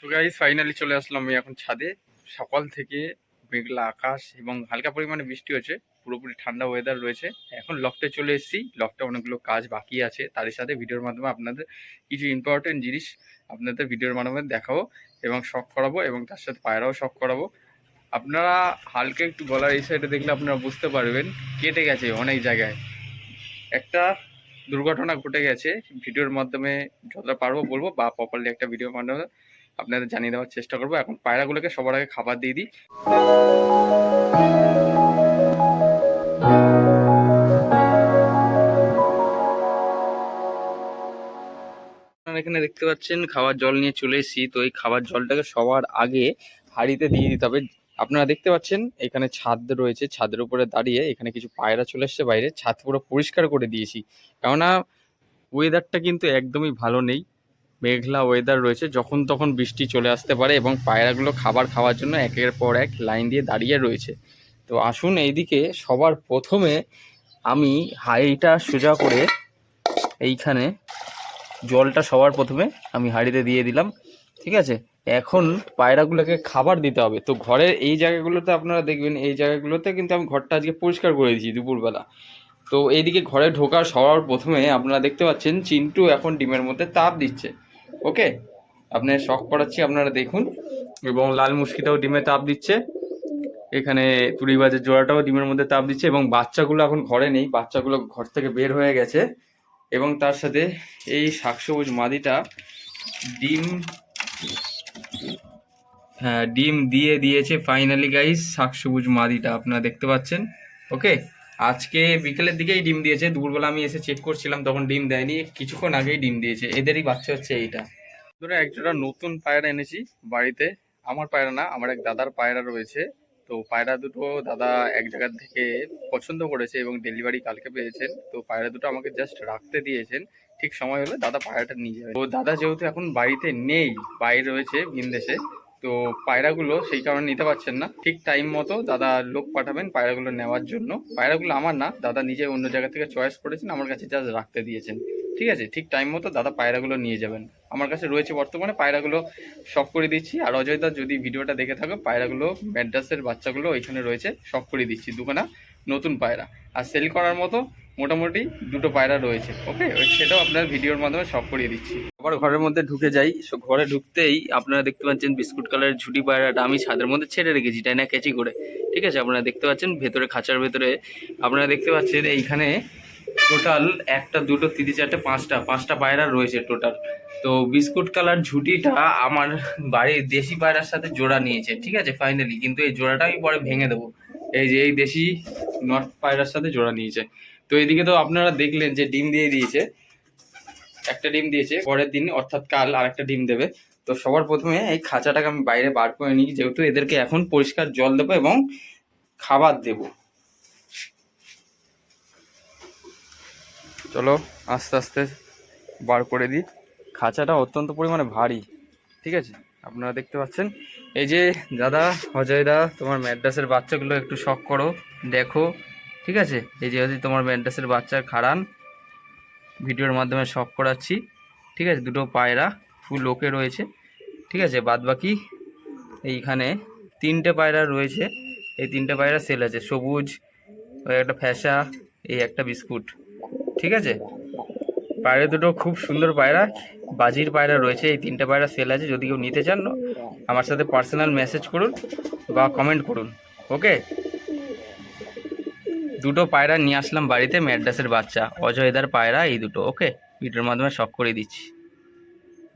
তো guys finally চলে আসলাম আমি এখন ছাদে। সকাল থেকে মেঘলা আকাশ এবং হালকা পরিমাণে বৃষ্টি হচ্ছে। পুরোপুরি ঠান্ডা ওয়েদার রয়েছে। এখন লফটে চলে এসেছি। লফটে অনেকগুলো কাজ বাকি আছে। তারই সাথে ভিডিওর মাধ্যমে আপনাদের কিছু ইম্পর্টেন্ট জিনিস আপনাদের ভিডিওর মাধ্যমে দেখাবো এবং শখ করাবো এবং তার সাথে পায়রাও শখ করাবো। আপনারা হালকা একটু গলার এই সাইডে দেখলে আপনারা বুঝতে পারবেন, কেটে গেছে অনেক জায়গায়। একটা দুর্ঘটনা ঘটে গেছে। ভিডিওর মাধ্যমে যতটা পারব বলব বা প্রপারলি একটা ভিডিওর মাধ্যমে আপনাদের জানিয়ে দেওয়ার চেষ্টা করব। এখন পায়রাগুলোকে সবার আগে খাবার দিয়ে দিই। এখানে দেখতে পাচ্ছেন খাবার জল নিয়ে চলে এসেছি। তো এই খাবার জলটাকে সবার আগে হাঁড়িতে দিয়ে দিতে হবে। আপনারা দেখতে পাচ্ছেন, এখানে ছাদ রয়েছে। ছাদের উপরে দাঁড়িয়ে এখানে কিছু পায়রা চলে এসছে বাইরে। ছাদ পুরো পরিষ্কার করে দিয়েছি। কেননা ওয়েদারটা কিন্তু একদমই ভালো নেই। মেঘলা ওয়েদার রয়েছে, যখন তখন বৃষ্টি চলে আসতে পারে এবং পায়রাগুলো খাবার খাওয়ার জন্য একের পর এক লাইন দিয়ে দাঁড়িয়ে রয়েছে। তো আসুন এইদিকে সবার প্রথমে আমি হাঁড়িটা সোজা করে এইখানে জলটা সবার প্রথমে আমি হাঁড়িতে দিয়ে দিলাম, ঠিক আছে? এখন পায়রাগুলোকে খাবার দিতে হবে। তো ঘরের এই জায়গাগুলোতে আপনারা দেখবেন, এই জায়গাগুলোতে কিন্তু আমি ঘরটা আজকে পরিষ্কার করে দিয়েছি দুপুরবেলা। তো এইদিকে ঘরে ঢোকার সবার প্রথমে আপনারা দেখতে পাচ্ছেন, চিন্টু এখন ডিমের মধ্যে তাপ দিচ্ছে। ওকে আপনার শখ করাচ্ছি, আপনারা দেখুন। এবং লাল মুশকিটাও ডিমে তাপ দিচ্ছে। এখানে তুড়িবাজের জোড়াটাও ডিমের মধ্যে তাপ দিচ্ছে এবং বাচ্চাগুলো এখন ঘরে নেই, বাচ্চাগুলো ঘর থেকে বের হয়ে গেছে। এবং তার সাথে এই শাকসবুজ মাদিটা ডিম হ্যাঁ ডিম দিয়ে দিয়েছে ফাইনালি গাইস শাকসবুজ মাদিটা, আপনারা দেখতে পাচ্ছেন। ওকে? আজকে বিকেলের দিকেই ডিম দিয়েছে। দুপুরবেলা আমি এসে চেক করছিলাম, তখন ডিম দেয়নি। কিছুক্ষণ আগেই ডিম দিয়েছে। এদেরই বাচ্চা হচ্ছে এইটা। ধরে একজোড়া নতুন পায়রা এনেছি বাড়িতে। আমার পায়রা না, আমার এক দাদার পায়রা রয়েছে। তো পায়রা দুটো দাদা এক জায়গার থেকে পছন্দ করেছে এবং ডেলিভারি কালকে পেয়েছেন। তো পায়রা দুটো আমাকে জাস্ট রাখতে দিয়েছেন। ঠিক সময় হলে দাদা পায়রাটা নিয়ে যাবে। তো দাদা যেহেতু এখন বাড়িতে নেই, বাইরে রয়েছে ভিনদেশে তো পায়রাগুলো সেই কারণে নিতে পারছেন না। ঠিক টাইম মতো দাদা লোক পাঠাবেন পায়রাগুলো নেওয়ার জন্য। পায়রাগুলো আমার না, দাদা নিজে অন্য জায়গা থেকে চয়েস করেছেন, আমার কাছে জাস্ট রাখতে দিয়েছেন। ঠিক আছে? ঠিক টাইম মতো দাদা পায়রাগুলো নিয়ে যাবেন। আমার কাছে রয়েছে বর্তমানে পায়রাগুলো শখ করে দিচ্ছি। আর অজয়দা, যদি ভিডিওটা দেখে থাকো, পায়রাগুলো ম্যাড্রাসের বাচ্চাগুলো ওইখানে রয়েছে শখ করে দিচ্ছি দুখানা নতুন পায়রা। আর সেল করার মতো মোটামুটি দুটো পায়রা রয়েছে ওকে সেটাও আপনার ভিডিওর মাধ্যমে সব করিয়ে দিচ্ছি। আবার ঘরের মধ্যে ঢুকে যাই ঘরে ঢুকতেই আপনারা দেখতে পাচ্ছেন বিস্কুট কালারের ঝুটি পায়রাটা আমি ছাদের মধ্যে ছেড়ে রেখেছি তাই না কেচি করে, ঠিক আছে? আপনারা দেখতে পাচ্ছেন ভেতরে, খাঁচার ভেতরে, আপনারা দেখতে পাচ্ছেন এইখানে টোটাল একটা, দুটো তিন চারটে, পাঁচটা পাঁচটা পায়রা রয়েছে টোটাল। তো বিস্কুট কালার ঝুটিটা আমার বাড়ির দেশি পায়রার সাথে জোড়া নিয়েছে, ঠিক আছে? ফাইনালি কিন্তু এই জোড়াটা আমি পরে ভেঙে দেবো। এই যে এই দেশি নর্থ পায়রার সাথে জোড়া নিয়েছে। তো এদিকে তো আপনারা দেখলেন যে ডিম দিয়ে দিয়েছে। একটা ডিম দিয়েছে, পরের দিন, অর্থাৎ কাল আরেকটা ডিম দেবে। তো সবার প্রথমে এই খাঁচাটাকে আমি বাইরে বার করে নিই, যেহেতু এদেরকে এখন পরিষ্কার জল দেবো এবং খাবার দেবো। চলো আস্তে আস্তে বার করে দিই। খাঁচাটা অত্যন্ত পরিমাণে ভারী, ঠিক আছে? আপনারা দেখতে পাচ্ছেন? এই যে দাদা, অজয় দা, তোমার ম্যাড্রাসের বাচ্চাগুলো একটু শখ করো, দেখো। ঠিক আছে? এই যে হচ্ছে তোমার ম্যাড্রাসের বাচ্চার খাড়ান, ভিডিওর মাধ্যমে শখ করাচ্ছি, ঠিক আছে? দুটো পায়রা, ফুল ওকে রয়েছে, ঠিক আছে? বাদ বাকি এইখানে তিনটে পায়রা রয়েছে, এই তিনটে পায়রা সেল আছে। সবুজ, ওই একটা ফ্যাসা, এই একটা বিস্কুট, ঠিক আছে? পায়রা দুটো খুব সুন্দর পায়রা, বাজির পায়রা রয়েছে, এই তিনটে পায়রা সেল আছে। যদি কেউ নিতে চান, আমার সাথে পার্সোনাল মেসেজ করুন বা কমেন্ট করুন ওকে দুটো পায়রা নিয়ে আসলাম বাড়িতে ম্যাড্রাসের বাচ্চা। অজয়দার পায়রা, এই দুটো, ওকে? ভিডিওর মাধ্যমে শখ করে দিচ্ছি।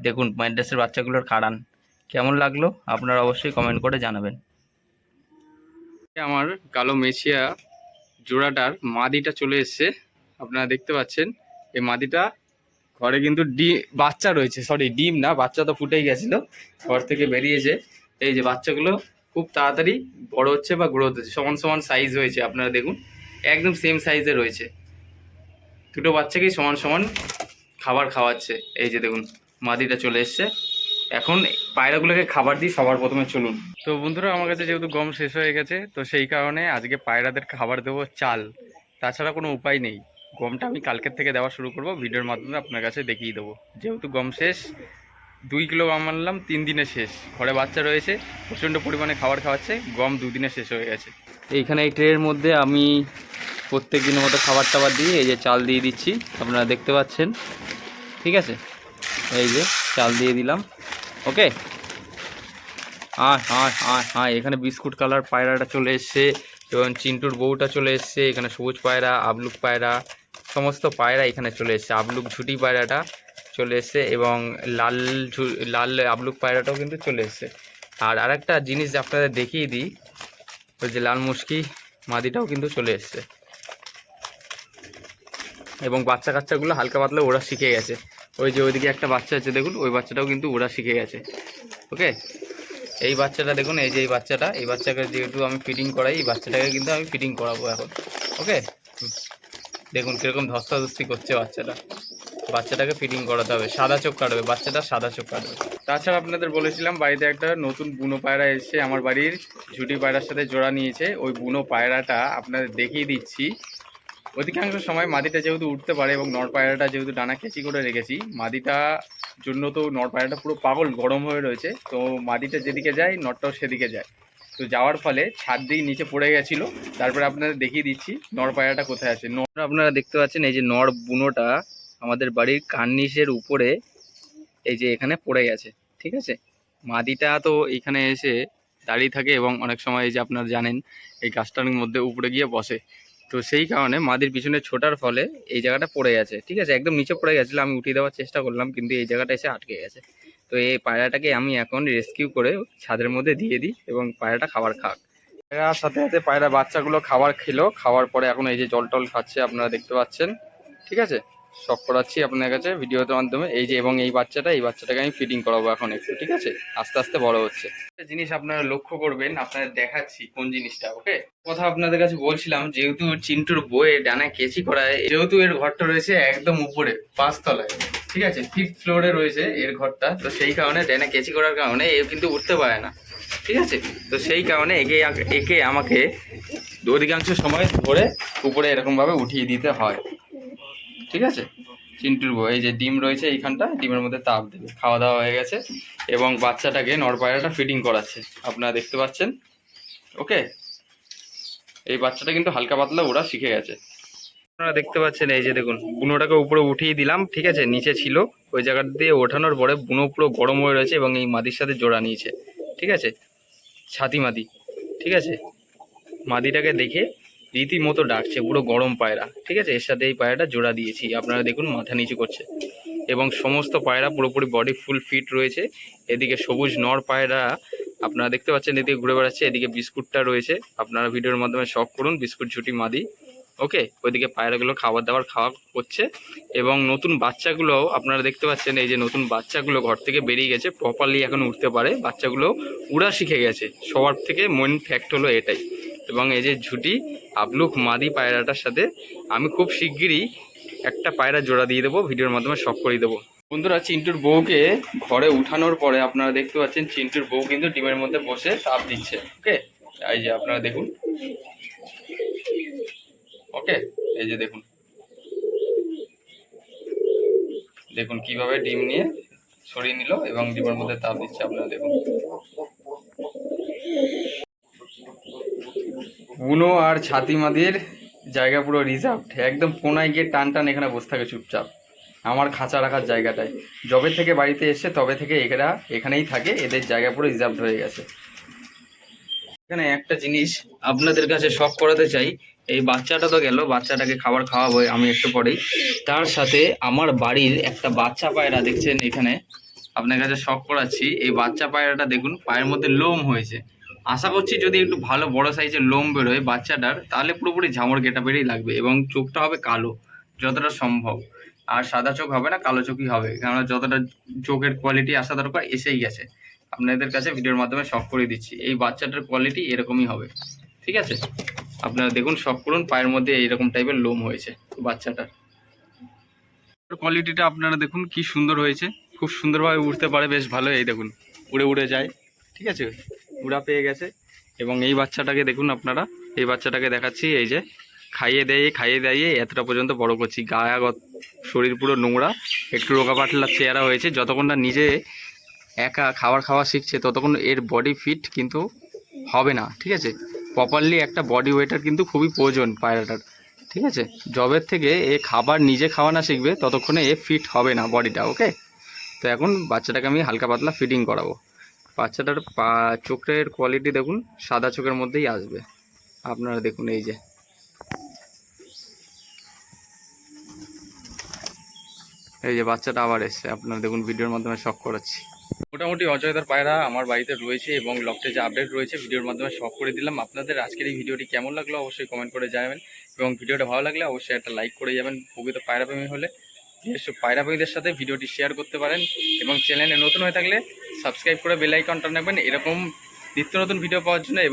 দেখুন ম্যাড্রাসের বাচ্চাগুলোর কাড়ান। কেমন লাগল? আপনারা অবশ্যই কমেন্ট করে জানাবেন। আমার কালো মেছিয়া জোড়াটার মাদিটা চলে এসছে। আপনারা দেখতে পাচ্ছেন এই মাদিটা ঘরে কিন্তু ডি, বাচ্চা রয়েছে সরি ডিম না, বাচ্চা তো ফুটেই গেছিল, ঘর থেকে বেরিয়েছে। এই যে বাচ্চাগুলো খুব তাড়াতাড়ি বড় হচ্ছে বা গ্রোথ হচ্ছে, সমান সমান সাইজ হয়েছে, আপনারা দেখুন। একদম সেম সাইজে রয়েছে। দুটো বাচ্চাকেই সমান সমান খাবার খাওয়াচ্ছে। এই যে দেখুন, মাদিটা চলে এসছে। এখন পায়রাগুলোকে খাবার দিই সবার প্রথমে চলুন। তো বন্ধুরা, আমার কাছে যেহেতু গম শেষ হয়ে গেছে, তো সেই কারণে আজকে পায়রাদের খাবার দেবো চাল। তাছাড়া কোনো উপায় নেই। গমটা আমি কালকের থেকে দেওয়া শুরু করব, ভিডিওর মাধ্যমে আপনার কাছে দেখিয়ে দেবো। যেহেতু গম শেষ, দুই কিলো গম আনলাম, তিন দিনে শেষ। ঘরে বাচ্চা রয়েছে, প্রচণ্ড পরিমাণে খাবার খাওয়াচ্ছে, গম দুদিনে শেষ হয়ে গেছে। এইখানে এই ট্রের মধ্যে আমি প্রত্যেক দিনের মতো খাবার টাবার দিয়ে এই যে চাল দিয়ে দিচ্ছি, আপনারা দেখতে পাচ্ছেন। ঠিক আছে? এই যে চাল দিয়ে দিলাম। ওকে? হ্যাঁ হ্যাঁ হ্যাঁ হ্যাঁ এখানে বিস্কুট কালার পায়রাটা চলে এসছে, এবং চিন্টুর বউটা চলে এসছে, এখানে সবুজ পায়রা, আবলুক পায়রা, সমস্ত পায়রা এখানে চলে এসছে। আবলুক ঝুটি পায়রাটা চলে এসছে, এবং লাল লাল আবলুক পায়রাটাও কিন্তু চলে এসছে। আর আরেকটা জিনিস আপনাদের দেখিয়ে দিই, ওই যে লাল মুশকি মাদিটাও কিন্তু চলে এসছে। এবং বাচ্চা কাচ্চাগুলো হালকা পাতলা ওরা শিখে গেছে। ওই যে ওইদিকে একটা বাচ্চা আছে, দেখুন, ওই বাচ্চাটাও কিন্তু ওরা শিখে গেছে। ওকে? এই বাচ্চাটা দেখুন, এই যে এই বাচ্চাটা, এই বাচ্চাকে যেহেতু আমি ফিটিং করাই, এই বাচ্চাটাকে কিন্তু আমি ফিটিং করাবো এখন। ওকে? দেখুন, কীরকম ধস্তাধস্তি করছে বাচ্চাটা। বাচ্চাটাকে ফিটিং করাতে হবে, সাদা চোখ কাটবে, বাচ্চাটা সাদা চোখ কাটবে। তাছাড়া আপনাদের বলেছিলাম, বাড়িতে একটা নতুন বুনো পায়রা এসে আমার বাড়ির ঝুটি পায়রার সাথে জোড়া নিয়েছে। ওই বুনো পায়রাটা আপনাদের দেখিয়ে দিচ্ছি। অধিকাংশ সময় মাদিটা যেহেতু উঠতে পারে এবং নর পায়রাটা যেহেতু ডানা কেচি করে রেখেছি, মাদিটা জন্য তো নর পায়রাটা পুরো পাগল গরম হয়ে রয়েছে। তো মাদিটা যেদিকে যায় নরটাও সেদিকে যায়। তো যাওয়ার ফলে ছাদ দিয়ে নিচে পড়ে গেছিল, তারপরে আপনাদের দেখিয়ে দিচ্ছি নর পায়রাটা কোথায় আছে। নর আপনারা দেখতে পাচ্ছেন এই যে নর বুনোটা আমাদের বাড়ির কার্নিশের উপরে এই যে এখানে পড়ে গেছে, ঠিক আছে? মাদিটা তো এখানে এসে দাঁড়িয়ে থাকে এবং অনেক সময় এই যে আপনারা জানেন, এই গাছটার মধ্যে উপরে গিয়ে বসে। তো সেই কারণে মাদির পিছনে ছোটার ফলে এই জায়গাটা পড়ে গেছে, ঠিক আছে? একদম নিচে পড়ে গেছিল, আমি উঠিয়ে দেওয়ার চেষ্টা করলাম, কিন্তু এই জায়গাটা এসে আটকে গেছে। তো এই পায়রাটাকে আমি এখন রেস্কিউ করে ছাদের মধ্যে দিয়ে দিই এবং পায়রাটা খাবার খাক। পায়রার সাথে সাথে পায়রা বাচ্চাগুলো খাবার খেলো, খাওয়ার পরে এখন এই যে জল টল খাচ্ছে, আপনারা দেখতে পাচ্ছেন, ঠিক আছে? সব করাচ্ছি আপনার কাছে ভিডিওর মাধ্যমে। এই যে এবং এই বাচ্চাটা, এই বাচ্চাটাকে আমি ফিটিং করাবো এখন একটু, ঠিক আছে? আস্তে আস্তে বড় হচ্ছে। একটা জিনিস আপনারা লক্ষ্য করবেন, আপনাদের দেখাচ্ছি কোন জিনিসটা ওকে কথা আপনাদের কাছে বলছিলাম, যেহেতু চিন্টুর বইয়ে ডানায় কেচি করায় যেহেতু এর ঘরটা রয়েছে একদম উপরে, পাঁচতলায়, ঠিক আছে? ফিফথ ফ্লোরে রয়েছে এর ঘরটা, তো সেই কারণে ডানা কেচি করার কারণে এ কিন্তু উঠতে পারে না, ঠিক আছে? তো সেই কারণে একে একে আমাকে অধিকাংশ সময় ধরে উপরে এরকমভাবে উঠিয়ে দিতে হয়। ঠিক আছে? চিন্টুর বউ, এই যে ডিম রয়েছে এইখানটা, ডিমের মধ্যে তাপ দেবে। খাওয়া দাওয়া হয়ে গেছে এবং বাচ্চাটাকে নরপায়রাটা ফিটিং করাচ্ছে। আপনারা দেখতে পাচ্ছেন? ওকে এই বাচ্চাটা কিন্তু হালকা পাতলা, ওরা শিখে গেছে। আপনারা দেখতে পাচ্ছেন, এই যে দেখুন, বুনোটাকে উপরে উঠিয়ে দিলাম, ঠিক আছে? নিচে ছিল, ওই জায়গা দিয়ে ওঠানোর পরে বুনো পুরো গরম হয়ে রয়েছে এবং এই মাদির সাথে জোড়া নিয়েছে। ঠিক আছে? ছাতি মাদি। ঠিক আছে? মাদিটাকে দেখে রীতিমতো ডাকছে, পুরো গরম পায়রা, ঠিক আছে? এর সাথে এই পায়রাটা জোড়া দিয়েছি, আপনারা দেখুন মাথা নিচু করছে। এবং সমস্ত পায়রা পুরোপুরি বডি ফুল ফিট রয়েছে। এদিকে সবুজ নর পায়রা, আপনারা দেখতে পাচ্ছেন, এদিকে ঘুরে বেড়াচ্ছে, এদিকে বিস্কুটটা রয়েছে। আপনারা ভিডিওর মাধ্যমে শখ করুন, বিস্কুট ঝুটি মাদি ওকে? ওইদিকে পায়রাগুলো খাবার দাবার খাওয়া করছে এবং নতুন বাচ্চাগুলো আপনারা দেখতে পাচ্ছেন, এই যে নতুন বাচ্চাগুলো ঘর থেকে বেরিয়ে গেছে প্রপারলি এখন উঠতে পারে। বাচ্চাগুলো উড়া শিখে গেছে। সবার থেকে মেন ফ্যাক্ট হলো এটাই। এবং এই যে ঝুটি আবলুক মাদি পায়রাটার সাথে আমি খুব শিগগিরই একটা পায়রা জোড়া দিয়ে দেবো, ভিডিওর মাধ্যমে শখ করিয়ে দেবো। বন্ধুরা, চিন্টুর বউকে ঘরে উঠানোর পরে আপনারা দেখতে পাচ্ছেন, চিন্টুর বউ কিন্তু ডিমের মধ্যে বসে তাপ দিচ্ছে ওকে এই যে আপনারা দেখুন। ওকে এই যে দেখুন। দেখুন কীভাবে ডিম নিয়ে সরিয়ে নিল এবং ডিমের মধ্যে তাপ দিচ্ছে, আপনারা দেখুন। বুনো আর ছাতি মাদির জায়গা পুরো রিজার্ভড একদম কোনায় গিয়ে টান টান এখানে বসে থাকে চুপচাপ। আমার খাঁচা রাখার জায়গাটায় যবে থেকে বাড়িতে এসে তবে থেকে এরা এখানেই থাকে। এদের জায়গা পুরো রিজার্ভড হয়ে গেছে। এখানে একটা জিনিস আপনাদের কাছে শখ করাতে চাই। এই বাচ্চাটা তো গেল, বাচ্চাটাকে খাবার খাওয়াবো আমি একটু পরেই। তার সাথে আমার বাড়ির একটা বাচ্চা পায়রা দেখছেন এখানে। আপনার কাছে শখ করাচ্ছি। এই বাচ্চা পায়রাটা দেখুন, পায়ের মধ্যে লোম হয়েছে। আশা করছি যদি একটু ভালো বড় সাইজের লোম বেরোয় বাচ্চাটার, তাহলে পুরোপুরি ঝামর গেটা বেরিয়ে লাগবে এবং চোখটা হবে কালো, যতটা সম্ভব। আর সাদা চোখ হবে না, কালো চোখই হবে, কেননা যতটা চোখের কোয়ালিটি আসা দরকার এসেই গেছে। আপনাদের কাছে ভিডিওর মাধ্যমে শখ করে দিচ্ছি, এই বাচ্চাটার কোয়ালিটি এরকমই হবে। ঠিক আছে? আপনারা দেখুন শখ করুন, পায়ের মধ্যে এইরকম টাইপের লোম হয়েছে বাচ্চাটার। কোয়ালিটিটা আপনারা দেখুন, কি সুন্দর হয়েছে। খুব সুন্দরভাবে উঠতে পারে, বেশ ভালো এই দেখুন, উড়ে উড়ে যায়। ঠিক আছে? উড়া পেয়ে গেছে। এবং এই বাচ্চাটাকে দেখুন আপনারা, এই বাচ্চাটাকে দেখাচ্ছি, এই যে খাইয়ে দেয়ে, খাইয়ে দাইয়ে এতটা পর্যন্ত বড় করছি। গায়াগত শরীর পুরো নোংরা, একটু রোগা পাতলা চেহারা হয়েছে। যতক্ষণ না নিজে একা খাবার খাওয়া শিখছে, ততক্ষণ এর বডি ফিট কিন্তু হবে না, ঠিক আছে? প্রপারলি একটা বডি ওয়েটার কিন্তু খুবই প্রয়োজন পায়রাটার, ঠিক আছে? জবের থেকে এ খাবার নিজে খাওয়া না শিখবে, ততক্ষণে এ ফিট হবে না বডিটা ওকে তো এখন বাচ্চাটাকে আমি হালকা পাতলা ফিটিং করাবো। বাচ্চাটার পা, চোখের কোয়ালিটি দেখুন, সাদা চোখের মধ্যেই আসবে। আপনারা দেখুন এই যে। এই যে বাচ্চাটা আবার এসছে, আপনারা দেখুন ভিডিওর মাধ্যমে শখ করাচ্ছি। মোটামুটি অজয়দার পায়রা আমার বাড়িতে রয়েছে এবং লকটে যে আপডেট রয়েছে, ভিডিওর মাধ্যমে শখ করে দিলাম। আপনাদের আজকের এই ভিডিওটি কেমন লাগল অবশ্যই কমেন্ট করে জানাবেন। এবং ভিডিওটা ভালো লাগলে অবশ্যই একটা লাইক করে যাবেন প্রকৃত পায়রা প্রেমী হলে। যেসব পায়রা প্রেমীদের সাথে ভিডিওটি শেয়ার করতে পারেন এবং চ্যানেলে নতুন হয়ে থাকলে সাবস্ক্রাইব করে বেল আইকনটা রাখবেন এরকম নিত্য নতুন ভিডিও পাওয়ার জন্য এবং